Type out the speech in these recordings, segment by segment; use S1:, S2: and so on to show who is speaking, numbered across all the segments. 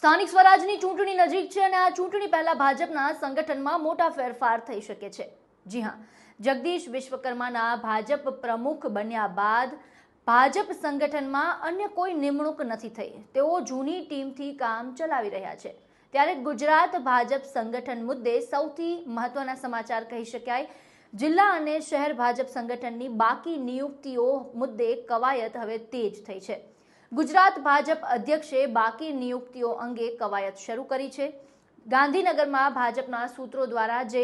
S1: સ્થાનિક સ્વરાજની ચૂંટણી નજીક છે અને આ ચૂંટણી પહેલા ભાજપના સંગઠનમાં મોટા ફેરફાર થઈ શકે છે. જી હા, જગદીશ વિશ્વકર્માના ભાજપ પ્રમુખ બન્યા બાદ ભાજપ સંગઠનમાં અન્ય કોઈ નિમણૂક નથી થઈ. તેઓ જૂની ટીમથી કામ ચલાવી રહ્યા છે. ત્યારે ગુજરાત ભાજપ સંગઠન મુદ્દે સૌથી મહત્વના સમાચાર કહી શકાય. જિલ્લા અને શહેર ભાજપ સંગઠનની બાકી નિયુક્તિઓ મુદ્દે કવાયત હવે તેજ થઈ છે. ગુજરાત ભાજપ અધ્યક્ષે બાકી નિયુક્તિઓ અંગે કવાયત શરૂ કરી છે. ગાંધીનગરમાં ભાજપના સૂત્રો દ્વારા જે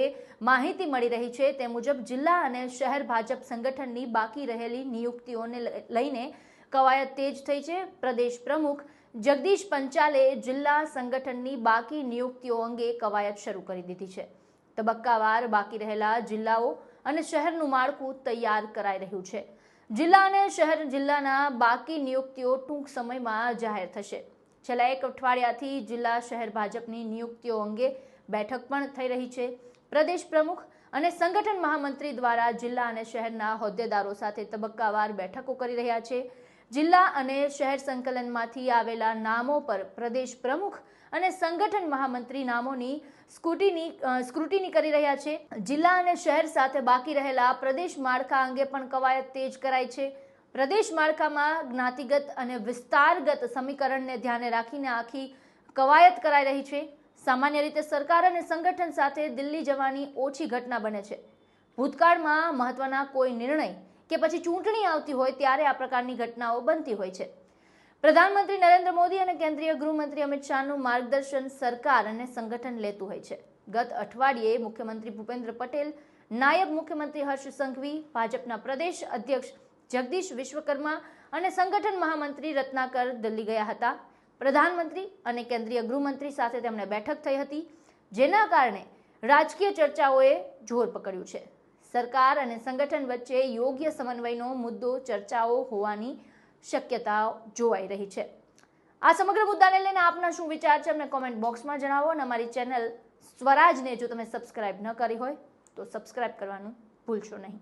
S1: માહિતી મળી રહી છે તે મુજબ જિલ્લા અને શહેર ભાજપ સંગઠનની બાકી રહેલી નિયુક્તિઓને લઈને કવાયત તેજ થઈ છે. પ્રદેશ પ્રમુખ જગદીશ પંચાલે જિલ્લા સંગઠનની બાકી નિયુક્તિઓ અંગે કવાયત શરૂ કરી દીધી છે. તબક્કાવાર બાકી રહેલા જિલ્લાઓ અને શહેરનું માળખું તૈયાર કરાઈ રહ્યું છે. જિલ્લા અને શહેર જિલ્લાના બાકી નિયુક્તિઓ ટૂંક સમયમાં જાહેર થશે. છેલ્લા એક અઠવાડિયાથી જિલ્લા શહેર ભાજપની નિયુક્તિઓ અંગે બેઠક પણ થઈ રહી છે. પ્રદેશ પ્રમુખ અને સંગઠન મહામંત્રી દ્વારા જિલ્લા અને શહેરના હોદ્દેદારો સાથે તબક્કાવાર બેઠકો કરી રહ્યા છે. જિલ્લા અને શહેર સંકલનમાંથી આવેલા નામો પર પ્રદેશ પ્રમુખ અને સંગઠન મહામંત્રી નામોની સ્કૂટીની સ્ક્રુટીની કરી રહ્યા છે. જિલ્લા અને શહેર સાથે બાકી રહેલા પ્રદેશ માળખા અંગે પણ કવાયત તેજ કરાઈ છે. પ્રદેશ માળખામાં જ્ઞાતિગત અને વિસ્તારગત સમીકરણને ધ્યાને રાખીને આખી કવાયત કરાઈ રહી છે. સામાન્ય રીતે સરકાર અને સંગઠન સાથે દિલ્હી જવાની ઓછી ઘટના બને છે. ભૂતકાળમાં મહત્વના કોઈ નિર્ણય કે પછી ચૂંટણી આવતી હોય ત્યારે આ પ્રકારની ઘટનાઓ બનતી હોય છે. પ્રધાનમંત્રી નરેન્દ્ર મોદી અને કેન્દ્રીય ગૃહમંત્રી અમિત શાહનું માર્ગદર્શન સરકાર અને સંગઠન લેતું હોય છે. ગત અઠવાડિયે મુખ્યમંત્રી ભૂપેન્દ્ર પટેલ, નાયબ મુખ્યમંત્રી હર્ષ સંઘવી, ભાજપના પ્રદેશ અધ્યક્ષ જગદીશ વિશ્વકર્મા અને સંગઠન મહામંત્રી રત્નાકર દિલ્હી ગયા હતા. પ્રધાનમંત્રી અને કેન્દ્રીય ગૃહમંત્રી સાથે તેમણે બેઠક થઈ હતી, જેના કારણે રાજકીય ચર્ચાઓએ જોર પકડ્યું છે. સરકાર અને સંગઠન વચ્ચે યોગ્ય સમન્વયનો મુદ્દો ચર્ચાઓ હોવાની શક્યતા જોવાઈ રહી છે. આ સમગ્ર મુદ્દાને લઈને આપના શું વિચાર છે અમને કોમેન્ટ બોક્સમાં જણાવો અને અમારી ચેનલ સ્વરાજને જો તમે સબસ્ક્રાઇબ ન કરી હોય તો સબસ્ક્રાઇબ કરવાનું ભૂલશો નહીં.